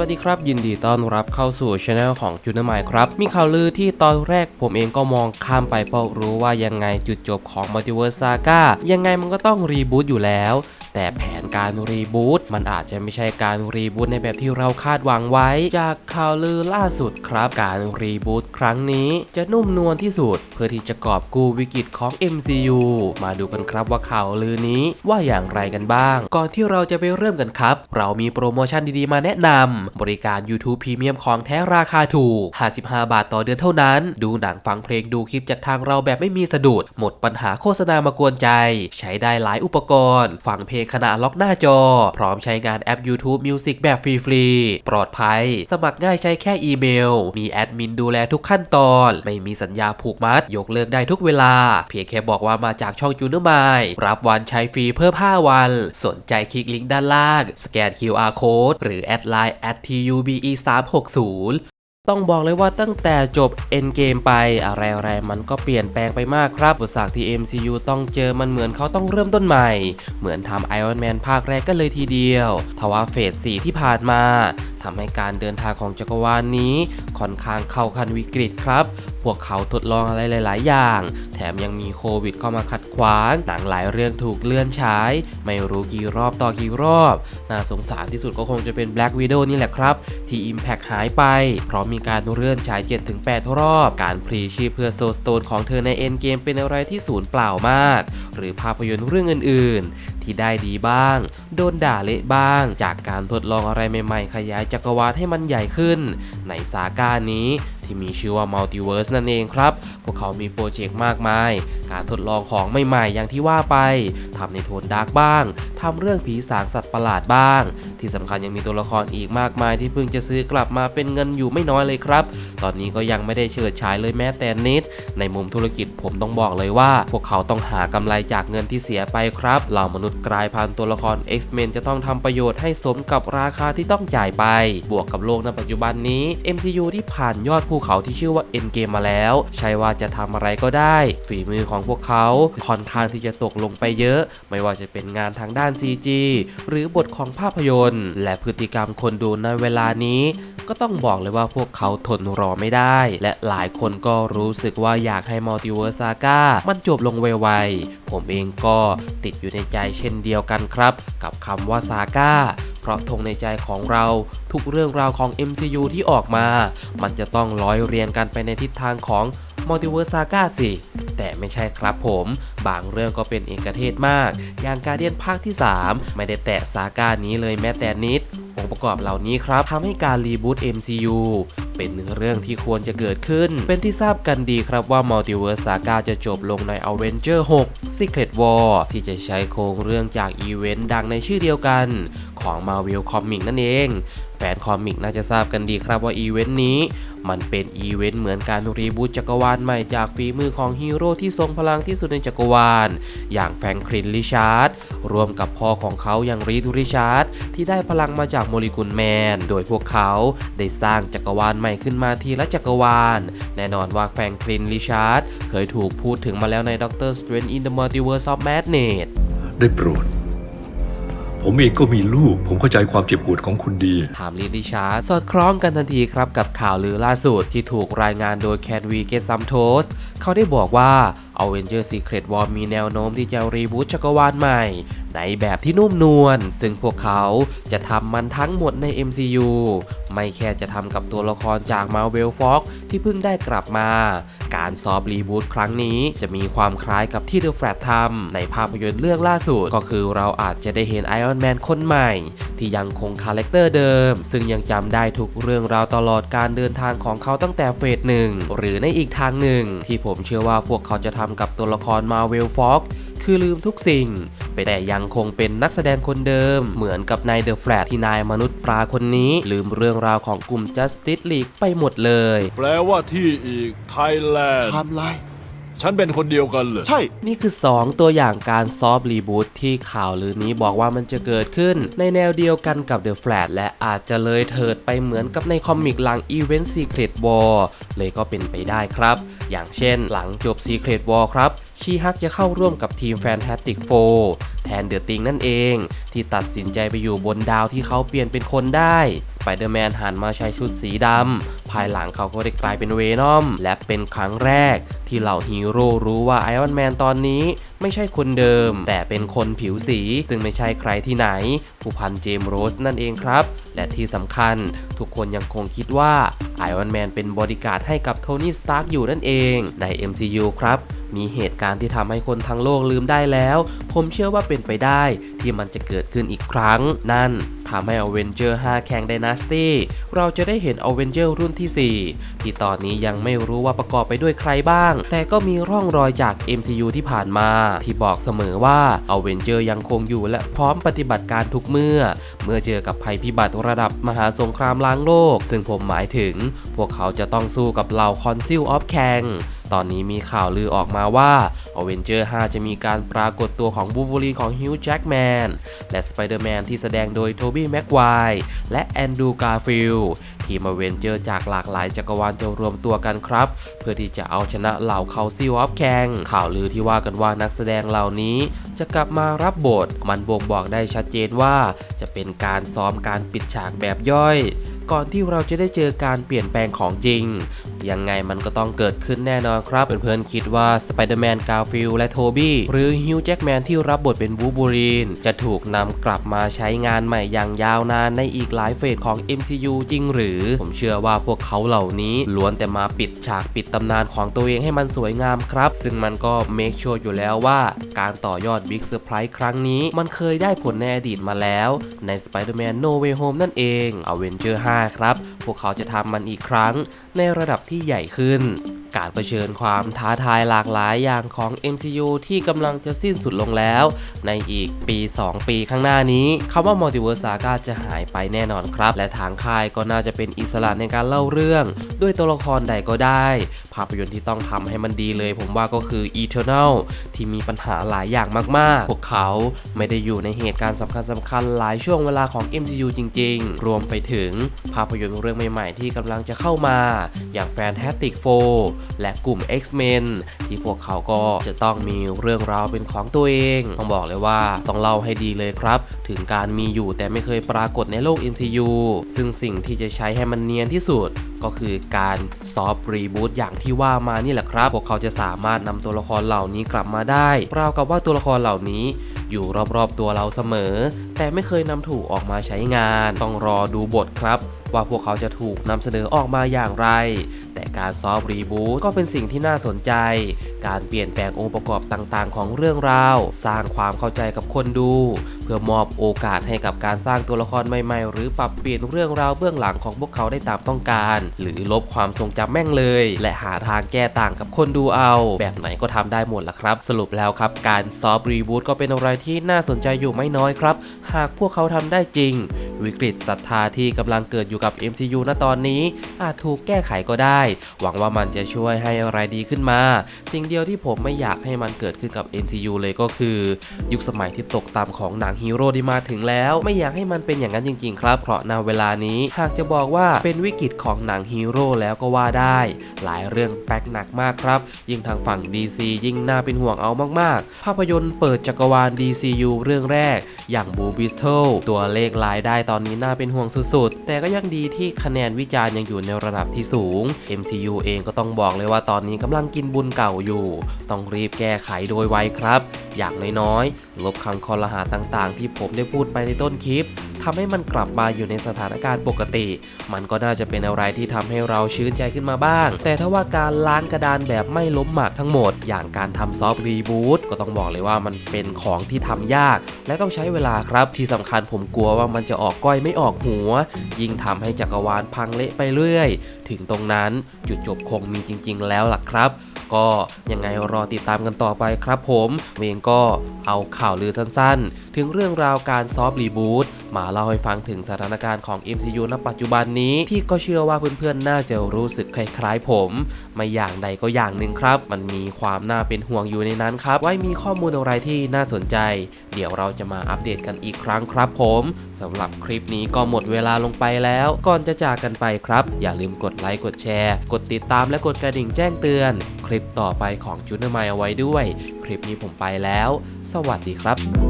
วัสดีครับ ยินดีต้อนรับเข้าสู่ช anel ของจูนอร์ไมครับ มีข่าวลือที่ตอนแรกผมเองก็มองข้ามไปเพราะรู้ว่ายังไงจุดจบของ Multiverse Saga ยังไงมันก็ต้องรีบูตอยู่แล้ว แต่แผนการรีบูตมันอาจจะไม่ใช่การรีบูตในแบบที่เราคาดหวังไว้ จากข่าวลือล่าสุดครับ การรีบูตครั้งนี้จะนุ่มนวลที่สุด เพื่อที่จะกอบกู้วิกฤตของ MCU มาดูกันครับว่าข่าวลือนี้ว่าอย่างไรกันบ้าง ก่อนที่เราจะไปเริ่มกันครับ เรามีโปรโมชั่นดีๆมาแนะนำบริการ YouTube Premium ของแท้ราคาถูก 55 บาทต่อเดือนเท่านั้น ดูหนังฟังเพลงดูคลิปจากทางเราแบบไม่มีสะดุด หมดปัญหาโฆษณามากวนใจ ใช้ได้หลายอุปกรณ์ ฟังเพลงขณะล็อกหน้าจอ พร้อมใช้งานแอป YouTube Music แบบฟรีๆ ปลอดภัย สมัครง่ายใช้แค่อีเมล มีแอดมินดูแลทุกขั้นตอน ไม่มีสัญญาผูกมัด ยกเลิกได้ทุกเวลา เพียงแค่บอกว่ามาจากช่องจูเนอร์มายรับวันใช้ฟรีเพิ่ม 5 วัน สนใจคลิกลิงก์ด้านล่าง สแกน QR Code หรือแอดไลน์ @tube 360 ต้องบอกเลยว่าตั้งแต่จบ Endgame ไปอะไรๆมันก็เปลี่ยนแปลงไปมากครับอุปสรรคที่ MCU ต้องเจอมันเหมือนเขาต้องเริ่มต้นใหม่ เหมือนทำ Iron Man ภาคแรกก็เลยทีเดียวทว่าเฟส 4 ที่ผ่านมาทำให้การเดินทางของจักรวาลนนี้ค่อนข้างเข้าขั้นวิกฤตครับ พวกเขาทดลองอะไรหลาย ๆ อย่าง แถมยังมีโควิดเข้ามาขัดขวาง หนังหลายเรื่องถูกเลื่อนฉาย ไม่รู้กี่รอบต่อกี่รอบ น่าสงสารที่สุดก็คงจะเป็น Black Widow นี่แหละครับ ที่ Impact หายไป เพราะมีการเลื่อนฉาย 7-8 รอบ การพรีชีพเพื่อโซสโตนของเธอในเอ็นเกมเป็นอะไรที่สูญเปล่ามาก หรือภาพยนตร์เรื่องอื่น ๆ ที่ได้ดีบ้าง โดนด่าเละบ้าง จากการทดลองอะไรใหม่ ๆ ขยายจักรวาลให้มันใหญ่ขึ้น ในสาก้านี้ ที่มีชื่อว่า Multiverse นั่นเองครับ พวกเขามีโปรเจกต์มากมาย การทดลองของใหม่ๆ อย่างที่ว่าไป ทำในโทนดาร์กบ้าง ทำเรื่องผีสางสัตว์ประหลาดบ้าง ที่สำคัญยังมีตัวละครอีกมากมายที่เพิ่งจะซื้อกลับมาเป็นเงินอยู่ไม่น้อยเลยครับ ตอนนี้ก็ยังไม่ได้เฉิดฉายเลยแม้แต่นิด ในมุมธุรกิจผมต้องบอกเลยว่า พวกเขาต้องหากำไรจากเงินที่เสียไปครับเหล่ามนุษย์กลายพันธุ์ตัวละคร X-Men จะต้องทำประโยชน์ให้สมกับราคาที่ต้องจ่ายไป บวกกับโลกในปัจจุบันนี้ MCU ที่ผ่านยอดผูภูเขาที่ชื่อว่า Endgame มาแล้ว ใช่ว่าจะทำอะไรก็ได้ ฝีมือของพวกเขาค่อนข้างที่จะตกลงไปเยอะ ไม่ว่าจะเป็นงานทางด้าน CG หรือบทของภาพยนตร์ และพฤติกรรมคนดูในเวลานี้ ก็ต้องบอกเลยว่าพวกเขาทนรอไม่ได้ และหลายคนก็รู้สึกว่าอยากให้ Multiverse Saga มันจบลงไวๆผมเองก็ติดอยู่ในใจเช่นเดียวกันครับ กับคำว่า Saga เพ ราะธงในใจของเราทุกเรื่องราวของ MCU ที่ออกมา มันจะต้องร้อยเรียงกันไปในทิศทางของมัลติเวิร์สซาก้าสิ แต่ไม่ใช่ครับผม บางเรื่องก็เป็นเอกเทศมาก อย่างการเดียนภาคที่ 3 ไม่ได้แตะซาก้านี้เลยแม้แต่นิด องค์ประกอบเหล่านี้ครับทำให้การรีบูต MCU เป็นเรื่องที่ควรจะเกิดขึ้น เป็นที่ทราบกันดีครับว่า Multiverse Saga จะจบลงใน Avenger 6 Secret War ที่จะใช้โครงเรื่องจากอีเวนต์ดังในชื่อเดียวกันของ Marvel Comics นั่นเอง แฟนคอมิกน่าจะทราบกันดีครับว่าอีเวนต์นี้ มันเป็นอีเวนต์เหมือนการรีบูตจักรวาลใหม่จากฝีมือของฮีโร่ที่ทรงพลังที่สุดในจักรวาล อย่างแฟรงคลินริชาร์ดรวมกับพ่อของเขาอย่างรีดริชาร์ดที่ได้พลังมาจากโมเลกุลแมน โดยพวกเขาได้สร้างจักรวาลใหม่ขึ้นมาทีละจักรวาล แน่นอนว่าแฟรงคลินริชาร์ดเคยถูกพูดถึงมาแล้วใน Doctor Strange in the Multiverse of Madness ได้โปรด ผมเองก็มีลูก ผมเข้าใจความเจ็บปวดของคุณดี ถามลีดิชาร์ดสอดคล้องกันทันทีครับกับข่าวลือล่าสุดที่ถูกรายงานโดยแคดวีเกซัมโทสเขาได้บอกว่า Avenger Secret War มีแนวโน้มที่จะรีบูตจักรวาลใหม่ ในแบบที่นุ่มนวล ซึ่งพวกเขาจะทำมันทั้งหมดใน MCU ไม่แค่จะทำกับตัวละครจาก Marvel Fox ที่เพิ่งได้กลับมา การซอฟรีบูตครั้งนี้จะมีความคล้ายกับที่ The Flash ทำในภาพยนตร์เรื่องล่าสุด ก็คือเราอาจจะได้เห็น Iron Man คนใหม่ ที่ยังคงคาแรคเตอร์เดิม ซึ่งยังจำได้ทุกเรื่องราวตลอดการเดินทางของเขาตั้งแต่เฟสหนึ่งหรือในอีกทางหนึ่ง ที่ผมเชื่อว่าพวกเขาจะทำกับตัวละคร Marvel Fox คือลืมทุกสิ่งแต่ยังคงเป็นนักแสดงคนเดิม เหมือนกับใน The Flash ที่นายมนุษย์ปลาคนนี้ ลืมเรื่องราวของกลุ่ม Justice League ไปหมดเลย แปลว่าที่อีกไทยแลนด์ไทม์ไลน์ ฉันเป็นคนเดียวกันเหรอใช่ นี่คือ 2 ตัวอย่างการซอฟต์รีบูตที่ข่าวลือนี้บอกว่ามันจะเกิดขึ้น ในแนวเดียวกันกับ The Flash และอาจจะเลยเถิดไปเหมือนกับในคอมิกหลัง Event Secret War เลยก็เป็นไปได้ครับ อย่างเช่นหลังจบ Secret War ครับ ชีฮักจะเข้าร่วมกับทีมแฟน t าติกโฟแทนเดอะติงนั่นเอง ที่ตัดสินใจไปอยู่บนดาวที่เขาเปลี่ยนเป็นคนได้สไปเดอร์แมนหันมาใช้ชุดสีดำ ภายหลังเขาก็ได้กลายเป็นเวนอม และเป็นครั้งแรก ที่เหล่าฮีโร่รู้ว่าไอรอนแมนตอนนี้ไม่ใช่คนเดิม แต่เป็นคนผิวสี ซึ่งไม่ใช่ใครที่ไหน ผู้พันเจมส์โรสนั่นเองครับ และที่สำคัญทุกคนยังคงคิดว่าไอรอนแมนเป็นบอดี้การ์ดให้กับโทนี่สตาร์กอยู่นั่นเองใน MCU ครับ มีเหตุการณ์ที่ทำให้คนทั้งโลกลืมได้แล้ว ผมเชื่อว่าเป็นไปได้ที่มันจะเกิดขึ้นอีกครั้ง นั่นทำให้ a v e n g e r 5 แข่ง Dynasty เราจะได้เห็น a v e n g e r รุ่นที่ 4 ที่ตอนนี้ยังไม่รู้ว่าประกอบไปด้วยใครบ้าง แต่ก็มีร่องรอยจาก MCU ที่ผ่านมา ที่บอกเสมอว่า a v e n g e r ยังคงอยู่และพร้อมปฏิบัติการทุกเมื่อ เมื่อเจอกับภัยพิบัติระดับมหาสงครามล้างโลก ซึ่งผมหมายถึง พวกเขาจะต้องสู้กับเหล่า Council of Kang ตอนนี้มีข่าวลือออกมาว่า a v e n g e r 5 จะมีการปรากฏตัวของ Wolverine ของ Hugh Jackman และ Spider-Man ที่แสดงโดย Tobey Maguire และ Andrew Garfield ทีม a v e n g e r จากหลากหลายจักรวาลจะรวมตัวกันครับ เพื่อที่จะเอาชนะเหล่า Council of Kang ข่าวลือที่ว่ากันว่านักแสดงเหล่านี้ จะกลับมารับบท มันบ่งบอกได้ชัดเจนว่า จะเป็นการซ้อมการปิดฉากแบบย่อย ก่อนที่เราจะได้เจอการเปลี่ยนแปลงของจริง ยังไงมันก็ต้องเกิดขึ้นแน่นอนครับ เพื่อนๆคิดว่าสไปเดอร์แมนกาฟิลและโทบี้หรือฮิวจ์แจ็กแมนที่รับบทเป็นวูบูรีนจะถูกนำกลับมาใช้งานใหม่อย่างยาวนานในอีกหลายเฟสของ MCU จริงหรือ ผมเชื่อว่าพวกเขาเหล่านี้ล้วนแต่มาปิดฉากปิดตำนานของตัวเองให้มันสวยงามครับ ซึ่งมันก็เมคชัวร์อยู่แล้วว่า การต่อยอดบิ๊กเซอร์ไพรส์ครั้งนี้ มันเคยได้ผลในอดีตมาแล้ว ใน Spider-Man No Way Home นั่นเอง Avenger 5ครับ พวกเขาจะทำมันอีกครั้งในระดับที่ใหญ่ขึ้น การเผชิญความท้าทายหลากหลายอย่างของ MCU ที่กำลังจะสิ้นสุดลงแล้ว ในอีกปี 2 ปีข้างหน้านี้คำว่า Multiverse Saga จะหายไปแน่นอนครับ และทางค่ายก็น่าจะเป็นอิสระในการเล่าเรื่อง ด้วยตัวละครใดก็ได้ ภาพยนตร์ที่ต้องทำให้มันดีเลย ผมว่าก็คือ Eternal ที่มีปัญหาหลายอย่างมากๆ พวกเขาไม่ได้อยู่ในเหตุการณ์สำคัญสำคัญๆหลายช่วงเวลาของ MCU จริง ๆ รวมไปถึงภาพยนตร์เรื่องใหม่ ๆ ที่กำลังจะเข้ามา อย่าง Fantastic Four และกลุ่ม X-Men ที่พวกเขาก็จะต้องมีเรื่องราวเป็นของตัวเอง ต้องบอกเลยว่าต้องเล่าให้ดีเลยครับ ถึงการมีอยู่แต่ไม่เคยปรากฏในโลก MCU ซึ่งสิ่งที่จะใช้ให้มันเนียนที่สุดก็คือการซอฟต์รีบูตอย่างที่ว่ามานี่แหละครับ พวกเขาจะสามารถนำตัวละครเหล่านี้กลับมาได้ราวกับว่าตัวละครเหล่านี้อยู่รอบๆตัวเราเสมอ แต่ไม่เคยนำถูกออกมาใช้งาน ต้องรอดูบทครับ ว่าพวกเขาจะถูกนำเสนอออกมาอย่างไร แต่การซอฟต์รีบูตก็เป็นสิ่งที่น่าสนใจ การเปลี่ยนแปลงองค์ประกอบต่างๆ ของเรื่องราว สร้างความเข้าใจกับคนดู เพื่อมอบโอกาสให้กับการสร้างตัวละครใหม่ๆ หรือปรับเปลี่ยนเรื่องราวเบื้องหลังของพวกเขาได้ตามต้องการ หรือลบความทรงจำแม่งเลย และหาทางแก้ต่างกับคนดูเอา แบบไหนก็ทำได้หมดละครับ สรุปแล้วครับ การซอฟต์รีบูตก็เป็นอะไรที่น่าสนใจอยู่ไม่น้อยครับ หากพวกเขาทำได้จริง วิกฤตศรัทธาที่กำลังเกิดอยู่กับ MCU ณตอนนี้ อาจถูกแก้ไขก็ได้หวังว่ามันจะช่วยให้อะไรดีขึ้นมา สิ่งเดียวที่ผมไม่อยากให้มันเกิดขึ้นกับ MCU เลยก็คือ ยุคสมัยที่ตกต่ำของหนังฮีโร่ที่มาถึงแล้ว ไม่อยากให้มันเป็นอย่างนั้นจริง ๆ ครับ เพราะณเวลานี้หากจะบอกว่าเป็นวิกฤตของหนังฮีโร่แล้วก็ว่าได้ หลายเรื่องแป๊กหนักมากครับ ยิ่งทางฝั่ง DC ยิ่งน่าเป็นห่วงเอามากๆ ภาพยนตร์เปิดจักรวาล DCU เรื่องแรก อย่างบูบิสเทิลตัวเลขรายได้ตอนนี้น่าเป็นห่วงสุดๆ แต่ก็ยังดีที่คะแนนวิจารณ์ยังอยู่ในระดับที่สูง MCU เองก็ต้องบอกเลยว่าตอนนี้กำลังกินบุญเก่าอยู่ ต้องรีบแก้ไขโดยไวครับ อย่างน้อยๆลบคำคอรหาต่างๆ ที่ผมได้พูดไปในต้นคลิปทำให้มันกลับมาอยู่ในสถานการณ์ปกติ มันก็น่าจะเป็นอะไรที่ทำให้เราชื่นใจขึ้นมาบ้าง แต่ถ้าว่าการล้างกระดานแบบไม่ล้มหมากทั้งหมด อย่างการทำซอฟต์รีบูตก็ต้องบอกเลยว่ามันเป็นของที่ทำยาก และต้องใช้เวลาครับที่สำคัญผมกลัวว่ามันจะออกก้อยไม่ออกหัว ยิ่งทำให้จักรวาลพังเละไปเรื่อย ถึงตรงนั้นจุดจบคงมีจริง ๆ แล้วล่ะครับ ก็ยังไงรอติดตามกันต่อไปครับผมเองก็เอาข่าวลือสั้นๆ ถึงเรื่องราวการซอฟต์รีบูต มาเล่าให้ฟังถึงสถานการณ์ของ MCU ณปัจจุบันนี้ที่ก็เชื่อว่าเพื่อนๆ น่าจะรู้สึกคล้ายๆผม ไม่อย่างใดก็อย่างหนึ่งครับ มันมีความน่าเป็นห่วงอยู่ในนั้นครับ ไว้มีข้อมูลอะไรที่น่าสนใจ เดี๋ยวเราจะมาอัปเดตกันอีกครั้งครับผมสำหรับคลิปนี้ก็หมดเวลาลงไปแล้ว ก่อนจะจากกันไปครับ อย่าลืมกดไลค์กดแชร์ กดติดตามและกดกระดิ่งแจ้งเตือน คลิปต่อไปของจูเนอร์ไมเอาไว้ด้วย คลิปนี้ผมไปแล้ว สวัสดีครับ